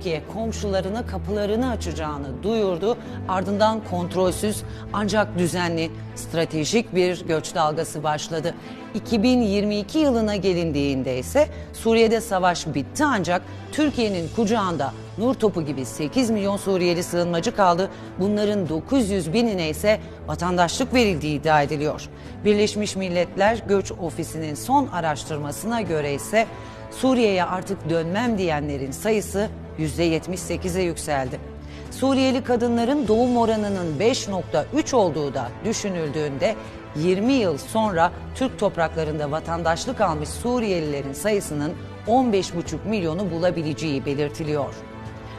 Türkiye komşularına kapılarını açacağını duyurdu. Ardından kontrolsüz ancak düzenli stratejik bir göç dalgası başladı. 2022 yılına gelindiğinde ise Suriye'de savaş bitti ancak Türkiye'nin kucağında nur topu gibi 8 milyon Suriyeli sığınmacı kaldı. Bunların 900 binine ise vatandaşlık verildiği iddia ediliyor. Birleşmiş Milletler Göç Ofisi'nin son araştırmasına göre ise Suriye'ye artık dönmem diyenlerin sayısı %78'e yükseldi. Suriyeli kadınların doğum oranının 5.3 olduğu da düşünüldüğünde 20 yıl sonra Türk topraklarında vatandaşlık almış Suriyelilerin sayısının 15,5 milyonu bulabileceği belirtiliyor.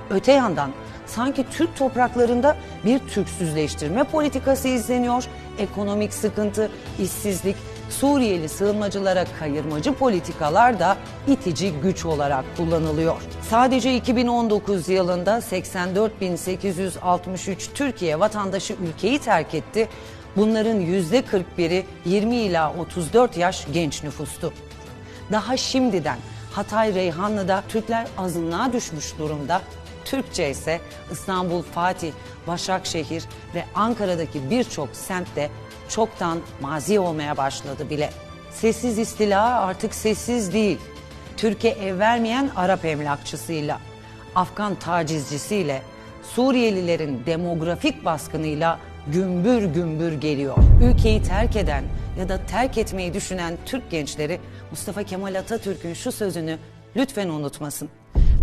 Öte yandan sanki Türk topraklarında bir Türksüzleştirme politikası izleniyor. Ekonomik sıkıntı, işsizlik, Suriyeli sığınmacılara kayırmacı politikalar da itici güç olarak kullanılıyor. Sadece 2019 yılında 84.863 Türkiye vatandaşı ülkeyi terk etti. Bunların %41'i 20 ila 34 yaş genç nüfustu. Daha şimdiden Hatay Reyhanlı'da Türkler azınlığa düşmüş durumda. Türkçe ise İstanbul, Fatih, Başakşehir ve Ankara'daki birçok semtte çoktan mazi olmaya başladı bile. Sessiz istila artık sessiz değil. Türkiye ev vermeyen Arap emlakçısıyla, Afgan tacizcisiyle, Suriyelilerin demografik baskınıyla gümbür gümbür geliyor. Ülkeyi terk eden ya da terk etmeyi düşünen Türk gençleri Mustafa Kemal Atatürk'ün şu sözünü lütfen unutmasın.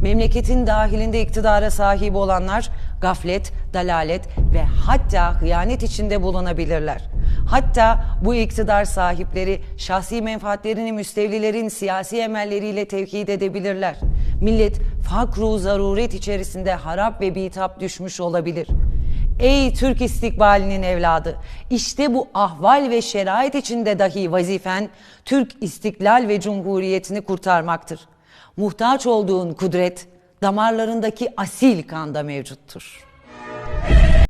Memleketin dahilinde iktidara sahip olanlar gaflet, dalalet ve hatta hıyanet içinde bulunabilirler. Hatta bu iktidar sahipleri şahsi menfaatlerini müstevlilerin siyasi emelleriyle tevkid edebilirler. Millet fakru zaruret içerisinde harap ve bitap düşmüş olabilir. Ey Türk istikbalinin evladı! İşte bu ahval ve şerait içinde dahi vazifen Türk istiklal ve cumhuriyetini kurtarmaktır. Muhtaç olduğun kudret damarlarındaki asil kanda mevcuttur.''